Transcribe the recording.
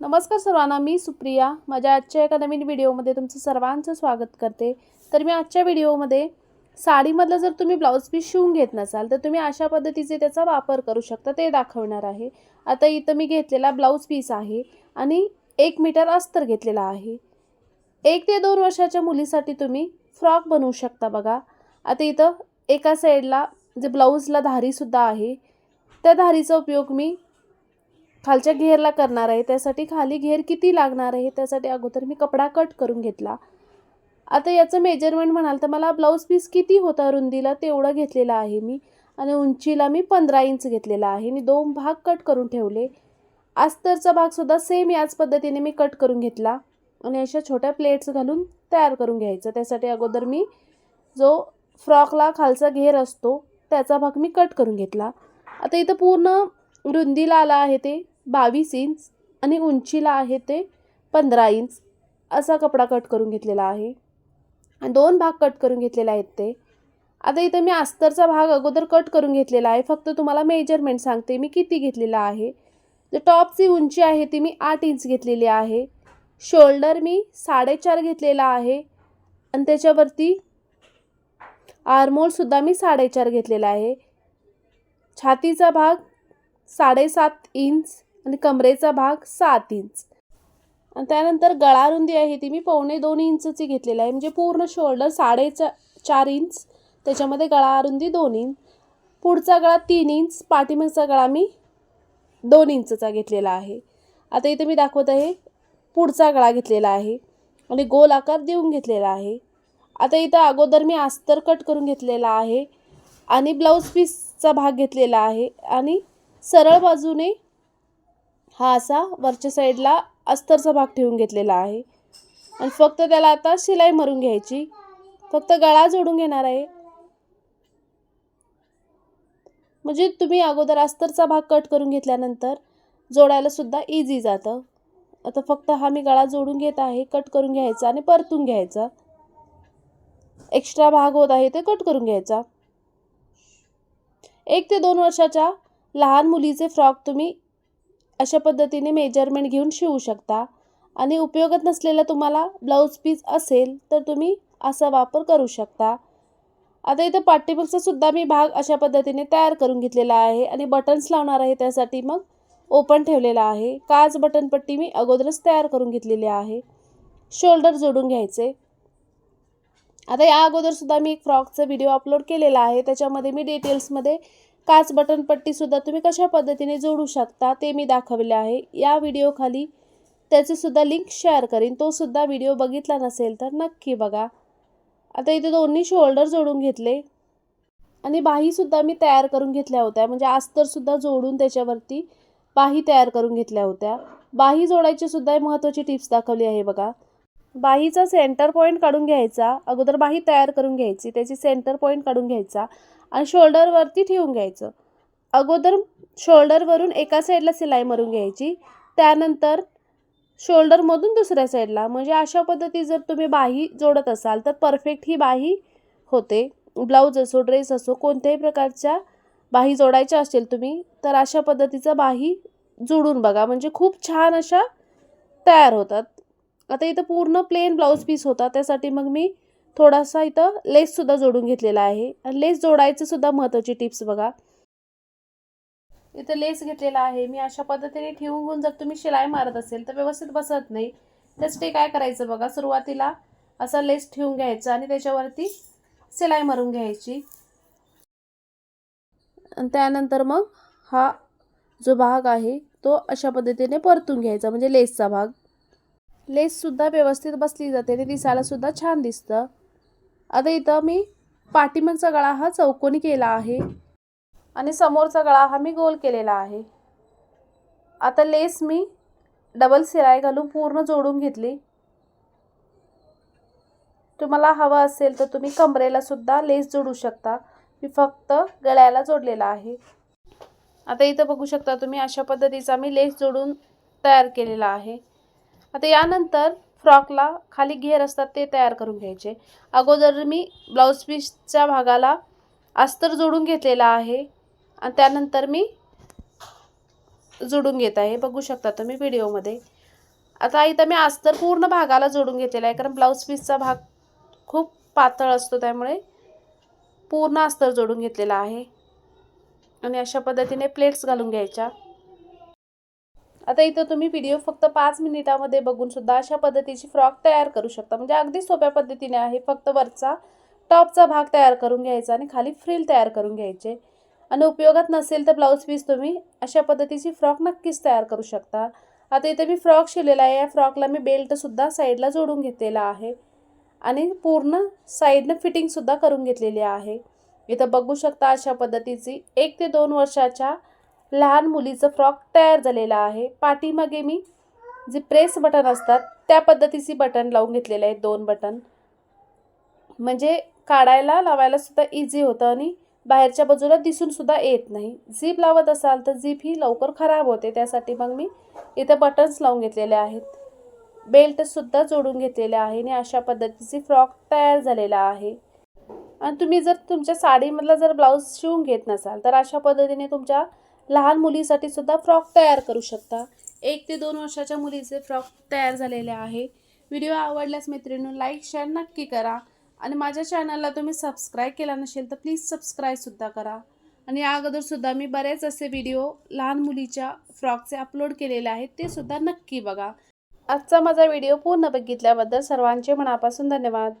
नमस्कार सर्वांना मी सुप्रिया. माझ्या आजच्या एका नवीन व्हिडिओमध्ये तुमचं सर्वांचं स्वागत करते. तर मी आजच्या व्हिडिओमध्ये साडीमधलं जर तुम्ही ब्लाऊज पीस शिवून घेत नसाल तर तुम्ही अशा पद्धतीचे त्याचा वापर करू शकता ते दाखवणार आहे. आता इथं मी घेतलेला ब्लाऊज पीस आहे आणि एक मीटर अस्तर घेतलेला आहे. एक ते दोन वर्षाच्या मुलीसाठी तुम्ही फ्रॉक बनवू शकता बघा. आता इथं एका साईडला जे ब्लाऊजला धारीसुद्धा आहे त्या धारीचा उपयोग मी खालच्या घेरला करणार आहे. त्यासाठी खाली घेर किती लागणार आहे? त्यासाठी अगोदर मी कपडा कट करून घेतला. आता याचं मेजरमेंट म्हणाल तर मला ब्लाऊज पीस किती होता रुंदीला तेवढं घेतलेलं आहे मी. आणि उंचीला मी पंधरा इंच घेतलेला आहे. आणि दोन भाग कट करून ठेवले. अस्तरचा भागसुद्धा सेम याच पद्धतीने मी कट करून घेतला. आणि अशा छोट्या प्लेट्स घालून तयार करून घ्यायचं. त्यासाठी अगोदर मी जो फ्रॉकला खालचा घेर असतो त्याचा भाग मी कट करून घेतला. आता इथं पूर्ण रुंदीला आला आहे ते. बावीस इंच आणि उंचीला आहे ते पंधरा इंच असा कपडा कट करून घेतलेला आहे. आणि दोन भाग कट करून घेतलेले आहेत ते. आता इथं मी अस्तरचा भाग अगोदर कट करून घेतलेला आहे. फक्त तुम्हाला मेजरमेंट सांगते मी किती घेतलेला आहे. जे टॉपची उंची आहे ती मी आठ इंच घेतलेली आहे. शोल्डर मी साडेचार घेतलेला आहे. आणि त्याच्यावरती आरमोलसुद्धा मी साडेचार घेतलेला आहे. छातीचा भाग साडेसात इंच आणि कमरेचा भाग सात इंच. आणि त्यानंतर गळा रुंदी आहे ती मी पावणे दोन इंचची घेतलेली आहे. म्हणजे पूर्ण शोल्डर साडेचा चार इंच त्याच्यामध्ये गळा रुंदी दोन इंच. पुढचा गळा तीन इंच पाठीमागचा गळा मी दोन इंचचा घेतलेला आहे. आता इथे मी दाखवत आहे पुढचा गळा घेतलेला आहे. आणि गोल आकार देऊन घेतलेला आहे. आता इथं अगोदर मी अस्तर कट करून घेतलेला आहे. आणि ब्लाऊज पीसचा भाग घेतलेला आहे. आणि सरळ बाजूने हा असा वरच्या साईडला अस्तरचा भाग ठेवून घेतलेला आहे. आणि फक्त त्याला आता शिलाई मारून घ्यायची. फक्त गळा जोडून घेणार आहे. म्हणजे तुम्ही अगोदर अस्तरचा भाग कट करून घेतल्यानंतर जोडायला सुद्धा इझी जातं. आता फक्त हा मी गळा जोडून घेत आहे कट करून घ्यायचा आणि परतून घ्यायचा. एक्स्ट्रा भाग होत आहे ते कट करून घ्यायचा. एक ते दोन वर्षाच्या लहान मुलीचे फ्रॉक तुम्ही अशा पद्धतीने मेजरमेंट घेऊन शिवू शकता. आणि उपयोगात नसलेला तुम्हाला ब्लाऊज पीस असेल तर तुम्ही असा वापर करू शकता. आता इथं पाठीमागचा सुद्धा मी भाग अशा पद्धतीने तयार करून घेतलेला आहे आणि बटन्स लावणार आहे त्यासाठी मग ओपन ठेवलेला आहे. काच बटनपट्टी मी अगोदरच तयार करून घेतलेली आहे. शोल्डर जोडून घ्यायचे. आता या अगोदरसुद्धा मी एक फ्रॉकचा व्हिडिओ अपलोड केलेला आहे. त्याच्यामध्ये मी डिटेल्समध्ये काच बटन पट्टीसुद्धा तुम्ही कशा पद्धतीने जोडू शकता ते मी दाखवले आहे. या व्हिडिओखाली त्याचीसुद्धा लिंक शेअर करीन. तो सुद्धा व्हिडिओ बघितला नसेल तर नक्की बघा. आता इथे दोन्ही शोल्डर जोडून घेतले. आणि बाहीसुद्धा मी तयार करून घेतल्या होत्या. म्हणजे आस्तरसुद्धा जोडून त्याच्यावरती बाही तयार करून घेतल्या होत्या. बाही जोडायची सुद्धा महत्त्वाची टिप्स दाखवली आहे बघा. बाहीचा सेंटर पॉईंट काढून घ्यायचा. अगोदर बाही तयार करून घ्यायची. त्याची सेंटर पॉईंट काढून घ्यायचा. आणि शोल्डरवरती ठेवून घ्यायचं. अगोदर शोल्डरवरून एका साईडला सिलाई मारून घ्यायची. त्यानंतर शोल्डरमधून दुसऱ्या साईडला म्हणजे अशा पद्धती जर तुम्ही बाही जोडत असाल तर परफेक्ट ही बाही होते. ब्लाऊज असो ड्रेस असो कोणत्याही प्रकारच्या बाही जोडायच्या असेल तुम्ही तर अशा पद्धतीचा बाही जोडून बघा. म्हणजे खूप छान अशा तयार होतात. आता इथं पूर्ण प्लेन ब्लाऊज पीस होता. त्यासाठी मग मी थोडासा इथं लेससुद्धा जोडून घेतलेला आहे. आणि लेस जोडायचं सुद्धा महत्त्वाची टिप्स बघा. इथं लेस घेतलेला आहे. मी अशा पद्धतीने ठेवून जर तुम्ही शिलाई मारत असेल तर व्यवस्थित बसत नाही. त्यासाठी काय करायचं बघा सुरुवातीला असा लेस ठेवून घ्यायचा आणि त्याच्यावरती शिलाई मारून घ्यायची. आणि त्यानंतर मग हा जो भाग आहे तो अशा पद्धतीने परतून घ्यायचा म्हणजे लेसचा भाग. लेससुद्धा व्यवस्थित बसली जाते आणि दिसायलासुद्धा छान दिसतं. आता इथं मी पाठीमागचा गळा हा चौकोनी केला आहे. आणि समोरचा गळा हा मी गोल केलेला आहे. आता लेस मी डबल सिलाई घालून पूर्ण जोडून घेतली. तुम्हाला हवा असेल तर तुम्ही कमरेला सुद्धा लेस जोडू शकता. मी फक्त गळ्याला जोडलेला आहे. आता इथं बघू शकता तुम्ही अशा पद्धतीचा मी लेस जोडून तयार केलेला आहे. आता यानंतर फ्रॉकला खाली घेर असतात ते तयार करून घ्यायचे. अगोदर मी ब्लाऊज पीसच्या भागाला अस्तर जोडून घेतलेला आहे आणि त्यानंतर मी जोडून घेत आहे. बघू शकता तुम्ही व्हिडिओमध्ये. आता इथं मी अस्तर पूर्ण भागाला जोडून घेतलेला आहे कारण ब्लाऊज पीसचा भाग खूप पातळ असतो त्यामुळे पूर्ण अस्तर जोडून घेतलेला आहे. आणि अशा पद्धतीने प्लेट्स घालून घ्यायच्या. आता इथं तुम्ही व्हिडिओ फक्त पाच मिनिटामध्ये बघून सुद्धा अशा पद्धतीची फ्रॉक तयार करू शकता. म्हणजे अगदी सोप्या पद्धतीने आहे. फक्त वरचा टॉपचा भाग तयार करून घ्यायचा आणि खाली फ्रिल तयार करून घ्यायचे. आणि उपयोगात नसेल तर ब्लाऊज पीस तुम्ही अशा पद्धतीची फ्रॉक नक्कीच तयार करू शकता. आता इथे मी फ्रॉक शिलेला आहे. या फ्रॉकला मी बेल्टसुद्धा साईडला जोडून घेतलेला आहे. आणि पूर्ण साईडनं फिटिंगसुद्धा करून घेतलेली आहे. इथं बघू शकता अशा पद्धतीची एक ते दोन वर्षाच्या लहान मुलीचं फ्रॉक तयार झालेला आहे. पाठीमागे मी जे प्रेस बटन असतात त्या पद्धतीची बटन लावून घेतलेले आहेत दोन बटन. म्हणजे काढायला लावायला सुद्धा इझी होतं आणि बाहेरच्या बाजूला दिसून सुद्धा येत नाही. झीप लावत असाल तर झीप ही लवकर खराब होते. त्यासाठी मग मी इथं बटन्स लावून घेतलेले आहेत. बेल्टसुद्धा जोडून घेतलेले आहे आणि अशा पद्धतीची फ्रॉक तयार झालेला आहे. आणि तुम्ही जर तुमच्या साडीमधला जर ब्लाऊज शिवून घेत नसाल तर अशा पद्धतीने तुमच्या लहान मुलीसाठी सुद्धा फ्रॉक तयार करू शकता. एक ते दोन वर्षाच्या मुलीचे फ्रॉक तयार झालेले आहे. व्हिडिओ आवडल्यास मैत्रिणी लाईक शेअर नक्की करा. आणि माझ्या चॅनलला तुम्ही सबस्क्राईब केला नसेल तर प्लीज सबस्क्राईबसुद्धा करा. आणि या अगोदरसुद्धा मी बरेच असे व्हिडिओ लहान मुलीच्या फ्रॉकचे अपलोड केलेले आहेत ते सुद्धा नक्की बघा. आजचा माझा व्हिडिओ पूर्ण बघितल्याबद्दल सर्वांचे मनापासून धन्यवाद.